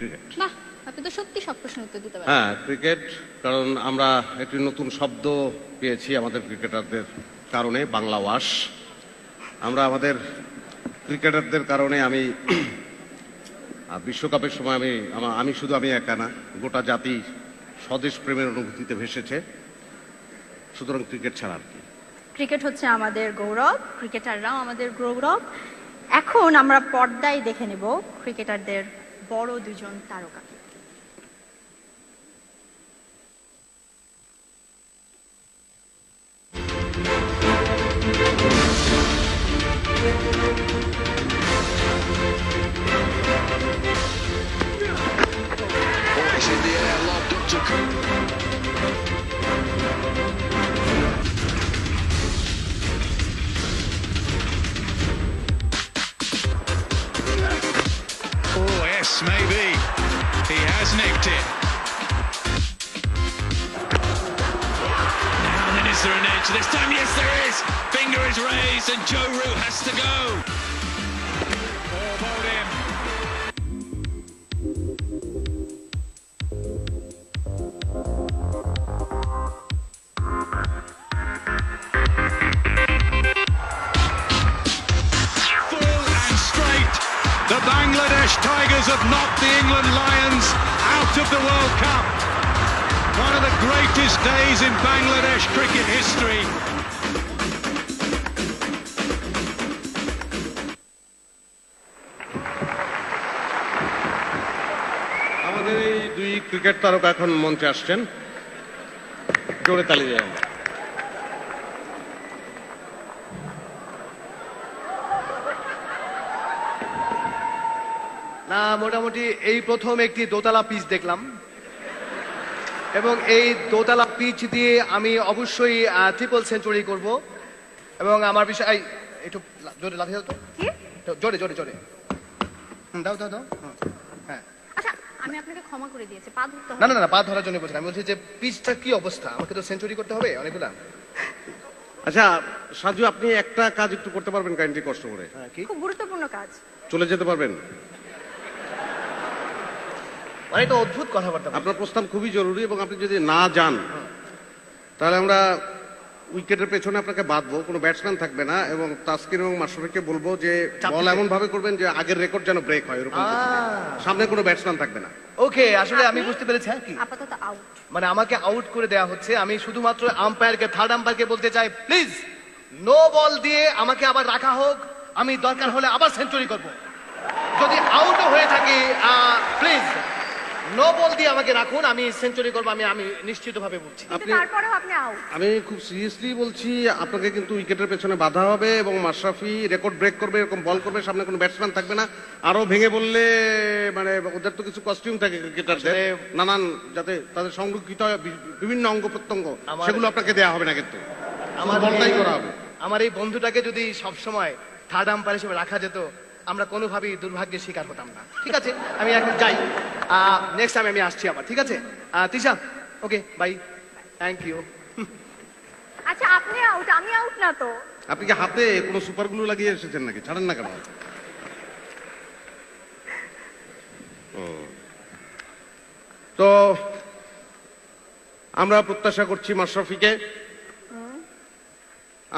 Cricket বাহ আপনি তো সত্যি সব প্রশ্নের উত্তর দিতে পারেন। হ্যাঁ ক্রিকেট কারণ আমরা একটি নতুন শব্দ পেয়েছি আমাদের ক্রিকেটারদের কারণে বাংলা ওয়াশ। আমরা আমাদের ক্রিকেটারদের কারণে আমি বিশ্বকাপের সময় আমি আমি শুধু আমি একা না গোটা জাতি স্বদেশ প্রেমের অনুভূতিতে ভেসেছে। সুতরাং ক্রিকেট ছাড়া আর কি। ক্রিকেট হচ্ছে আমাদের গৌরব ক্রিকেটাররাও আমাদের গৌরব। এখন আমরা পর্দায় দেখে নেব ক্রিকেটারদের বড় দুজন তারকাকে Boys in the air, lobbed up to Cook. Has nicked it. Now then, is there an edge this time? Yes, there is. Finger is raised, and Joe Root has to go. England Lions out of the World Cup. One of the greatest days in Bangladesh cricket history. আমাদের এই দুই cricket তারকা এখন মঞ্চে আসছেন জোরে তালি দেয় না মোটামুটি এই প্রথম একটি দোতলা পিচ দেখলাম। এবং এই দোতলা পিচ দিয়ে আমি অবশ্যই ট্রিপল সেঞ্চুরি করব। এবং আমার বিষয় একটু জোরে লাথি দাও তো। জোরে জোরে জোরে। দাও দাও দাও। হ্যাঁ। আচ্ছা আমি আপনাকে ক্ষমা করে দিয়েছি পা ধরতে না না না পা ধরার জন্য বলছি আমি বলছি যে পিচটা কি অবস্থা? আমাকে তো সেঞ্চুরি করতে হবে অনেকগুলা। আচ্ছা সাজু আপনি একটা কাজ একটু করতে পারবেন কাইন্ডলি কষ্ট করে। হ্যাঁ, কি? খুব গুরুত্বপূর্ণ কাজ। চলে যেতে পারবেন? অনেকটা অদ্ভুত কথাবার্তা আপনার প্রস্তাব খুবই জরুরি এবং আপনি যদি না যান তাহলে আমরা উইকেটের পেছনে আপনাকে বাঁধবো কোনো ব্যাটসম্যান থাকবে না এবং তাসকিন এবং মাশরাফিকে বলব যে বল এমন ভাবে করবেন যে আগের রেকর্ড যেন ব্রেক হয় এরকম সামনে কোনো ব্যাটসম্যান থাকবে না। ওকে আসলে আমি বুঝতে পেরেছি হ্যাঁ কি। আপাতত আউট মানে আমাকে আউট করে দেওয়া হচ্ছে। আমি শুধুমাত্র আম্পায়ারকে থার্ড আম্পায়ারকে বলতে চাই প্লিজ নো বল দিয়ে আমাকে আবার রাখা হোক। আমি দরকার হলে আবার সেঞ্চুরি করব। যদি আউটও হয়ে থাকি প্লিজ নো বল দিয়ে আমাকে রাখুন আমি সেঞ্চুরি করব আমি আমি নিশ্চিতভাবে বলছি। আপনি তারপরেও আপনি আউট আমি খুব সিরিয়াসলি বলছি আপনাকে কিন্তু উইকেটের পেছনে বাধা হবে এবং মাশরাফি রেকর্ড ব্রেক করবে এরকম বল করবে সামনে কোনো ব্যাটসম্যান থাকবে না। আরও ভেঙে বললে মানে ওদের তো কিছু কস্টিউম থাকে ক্রিকেটারদের নানান যাতে তাদের সংরক্ষিত হয় বিভিন্ন অঙ্গ প্রত্যঙ্গ সেগুলো আপনাকে দেওয়া হবে না কিন্তু। আমার আমার বলটাই এই- করা হবে। আমার এই বন্ধুটাকে যদি সব সময় থার্ড আম্পায়ার হিসেবে রাখা যেত আমরা কোনোভাবেই দুর্ভাগ্যের শিকার হতাম না। ঠিক আছে? আমি এখন যাই। নেক্সট টাইম আমি আসছি আবার ঠিক আছে? Tisha? Okay bye thank you আচ্ছা আপনি আউট আমি আউট না তো? আপনি কি হাতে কোনো সুপার গ্লু লাগিয়ে এসেছেন নাকি? ছাড়েন না কেন? ও। তো আমরা প্রত্যাশা করছি মাশরাফিকে।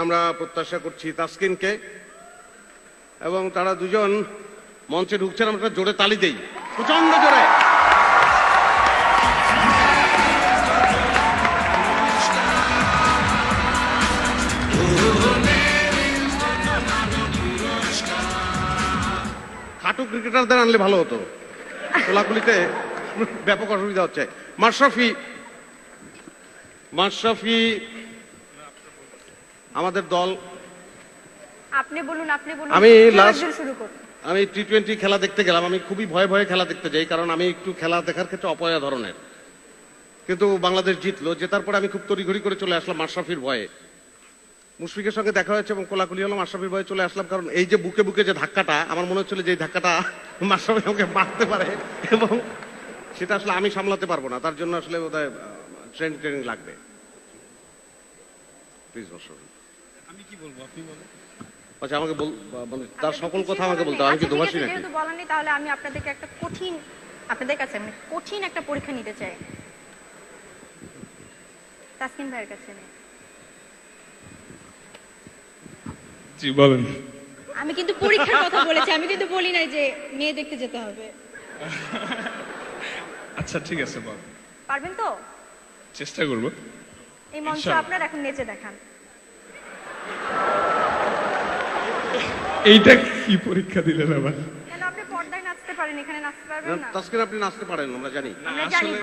আমরা প্রত্যাশা করছি তাসকিনকে। এবং তারা দুজন মঞ্চে ঢুকছেন, আমরা জোরে তালি দেই। প্রচণ্ড জোরে। খাটো ক্রিকেটারদের আনলে ভালো হতো। কোলাকুলিতে ব্যাপক অসুবিধা হচ্ছে। মাশরাফি মাশরাফি আমাদের দল আপনি বলুন আপনি বলুন আমি কেউ শুরু করুন। আমি টি টোয়েন্টি খেলা দেখতে গেলাম। আমি খুবই ভয়ে ভয়ে খেলা দেখতে যাই কারণ আমি একটু খেলা দেখার ক্ষেত্রে অপয়া ধরনের। কিন্তু বাংলাদেশ জিতলো জেতার পরে আমি খুব তড়িঘড়ি করে চলে আসলাম মাশরাফির ভয়ে। মুশফিকের সঙ্গে দেখা হয়েছে এবং কোলাকুলি হলো মাশরাফির ভয়ে চলে আসলাম কারণ এই যে বুকে বুকে যে ধাক্কাটা আমার মনে হচ্ছিল যে ধাক্কাটা মাশরাফি আমাকে মারতে পারে এবং সেটা আসলে আমি সামলাতে পারব না। তার জন্য আসলে বোধ হয় ট্রেন ট্রেনিং লাগবে। প্লিজ মাশরাফি। আমি কি বলব? আপনি বলেন। আচ্ছা আমাকে বল মানে তার আপনাদের সকল কথা আমাকে বলতে হবে। আমি কি আচ্ছা, দোভাষী নাকি যেহেতু বলার নেই তাহলে আমি আপনাদেরকে একটা কঠিন আপনাদের কাছে আমি কঠিন একটা পরীক্ষা নিতে চাই। তাসকিন ভাইয়ের কাছে নেই। জি বলেন। আমি কিন্তু পরীক্ষার কথা বলেছি। আমি কিন্তু বলি নাই যে মেয়ে দেখতে যেতে হবে। আচ্ছা ঠিক আছে বল। পারবেন তো? চেষ্টা করব। এই মঞ্চ। আপনার এখন নেচে দেখান। এইটা কি পরীক্ষা দিলেন আবার? আপনি নাচতে পারেন এখানে নাচতে পারবেন না তাস্কিন আপনি নাচতে পারেন আমরা জানি। আসলে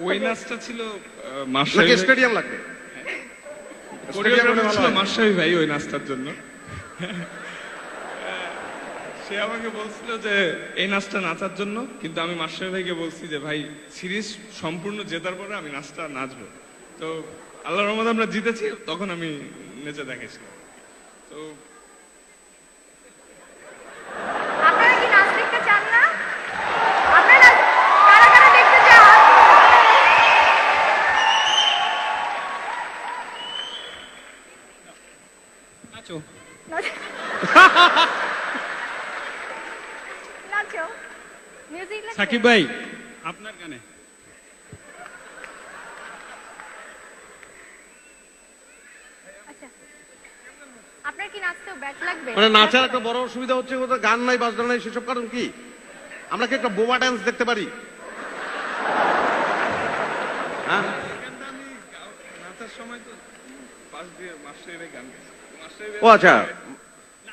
ওই নাচটা ছিল নাকি মাস্টার স্টেডিয়াম লাগবে? কোরিওগ্রাফার ছিল মাস্টারি ভাই ওই নাচটার জন্য। সে আমাকে বলছিল যে এই নাচটা নাচার জন্য। কিন্তু আমি মাস্টার ভাইকে বলছি যে ভাই সিরিজ সম্পূর্ণ জেতার পরে আমি নাচটা নাচবো। তো আল্লাহ রহমদ আমরা জিতেছি তখন আমি নেচে দেখেছিলাম তো আপনারা কি নাচ দেখতে চান না আপনারা কারা কারা দেখতে চান নাচো নাচ- নাচো সাকিব ভাই? আপনার গানে। আচ্ছা। আপনার কি নাচতেও ব্যাট লাগবে? মানে নাচার একটা বড় অসুবিধা হচ্ছে গান নাই বাজনা নাই সেসব কারণ কি? আমরা কি একটা বোমা ডান্স দেখতে পারি? হ্যাঁ? নাচার সময় তো পাশ দিয়ে মাস্টারি গান গেছে মাস্টারি ও আচ্ছা।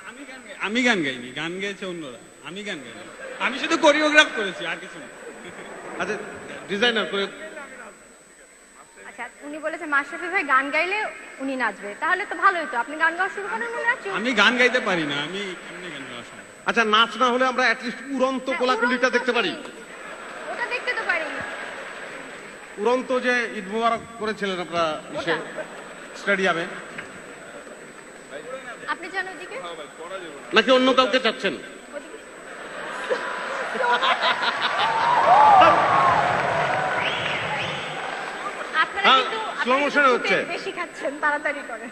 আমি গান আমি গান গাইনি গান গেয়েছে অন্যরা। আমি গান গাইনি। আমি শুধু কোরিওগ্রাফ করেছি আর কিছু না। আচ্ছা ডিজাইনার করে আচ্ছা উনি বলেছে মাশরাফি ভাই গান গাইলে উনি নাচবে। তাহলে তো ভালোই তো। আপনি গান গাওয়া শুরু করেন নাচুন আমি গান গাইতে পারি না আমি এমনি গান গাওয়া আচ্ছা নাচ না হলে আমরা অ্যাটলিস্ট উড়ন্ত হ্যাঁ, কোলাকুলিটা দেখতে পারি। ওটা দেখতে তো পারি। উড়ন্ত যে ঈদ মোবারক করেছিলেন আপনারা ইসে স্টেডিয়ামে। আপনি যান ওইদিকে। নাকি অন্য কাউকে চাচ্ছেন? হ্যাঁ, হচ্ছে। বেশি খাচ্ছেন তাড়াতাড়ি করেন।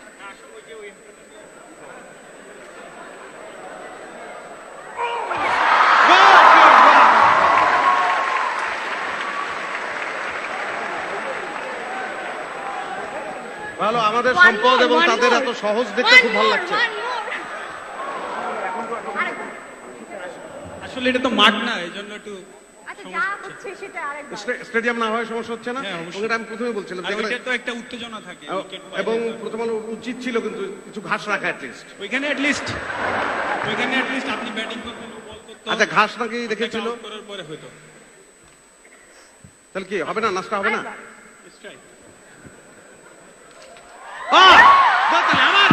ভালো আমাদের সম্পদ এবং তাদের এত সহজ দেখতে খুব ভালো লাগছে। আসলে এটা তো মাঠ না এই জন্য একটু আচ্ছা স্টেডিয়াম না হয় সমস্যা হচ্ছে না? হ্যাঁ, আমি প্রথমে বলছিলাম তো একটা উত্তেজনা থাকে এবং। প্রথম আলো উচিত ছিল কিন্তু কিছু ঘাস রাখা অ্যাটলিস্ট ওইখানে অ্যাটলিস্ট ওইখানে অ্যাটলিস্ট আপনি ব্যাটিং করতেন আচ্ছা ঘাস নাকি দেখেছিল? Out করার পরে হয়তো। তাহলে কি হবে না? নাচটা হবে না? স্ট্রাইক আহ! যা তাহলে আমার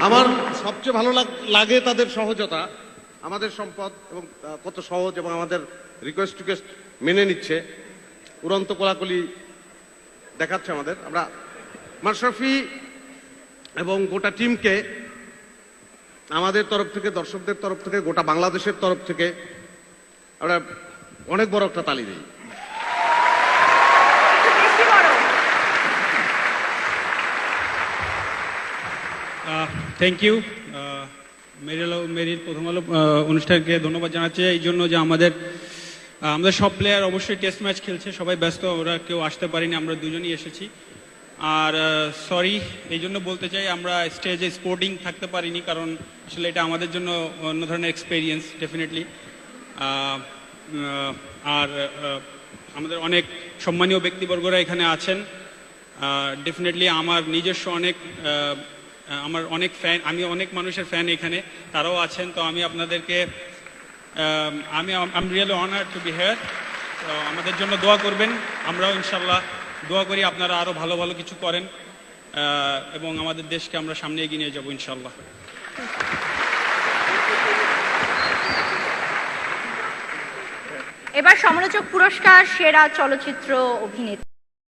আমার সবচেয়ে ভালো লাগে তাদের সহজতা, আমাদের সম্পদ এবং কত সহজ এবং আমাদের রিকোয়েস্ট টিকোয়েস্ট মেনে নিচ্ছে। উড়ন্ত কোলাকুলি দেখাচ্ছে আমাদের। আমরা মাশরাফি এবং গোটা টিমকে, আমাদের তরফ থেকে, দর্শকদের তরফ থেকে, গোটা বাংলাদেশের তরফ থেকে আমরা অনেক বড় একটা তালি দিই। থ্যাংক ইউ মেরিল মেরিল প্রথম আলো অনুষ্ঠানকে ধন্যবাদ জানাচ্ছি। এই জন্য যে আমাদের আমাদের সব প্লেয়ার অবশ্যই টেস্ট ম্যাচ খেলছে, সবাই ব্যস্ত ওরা কেউ আসতে পারিনি, আমরা দুজনই এসেছি। আর সরি এই জন্য বলতে চাই, আমরা স্টেজে স্পোর্টিং থাকতে পারিনি, কারণ আসলে এটা আমাদের জন্য অন্য ধরনের এক্সপেরিয়েন্স ডেফিনেটলি আর আমাদের অনেক সম্মানীয় ব্যক্তিবর্গরা এখানে আছেন। ডেফিনেটলি আমার নিজস্ব অনেক আমার অনেক ফ্যান আমি অনেক মানুষের ফ্যান এখানে, তারাও আছেন, তো আমি আপনাদেরকে আমি am really honoured to be here তো আমাদের জন্য দোয়া করবেন, আমরাও ইনশাল্লাহ দোয়া করি, আপনারা আরও ভালো ভালো কিছু করেন এবং আমাদের দেশকে আমরা সামনে এগিয়ে নিয়ে যাব ইনশাল্লাহ এবার সমালোচক পুরস্কার সেরা চলচ্চিত্র অভিনেত্রী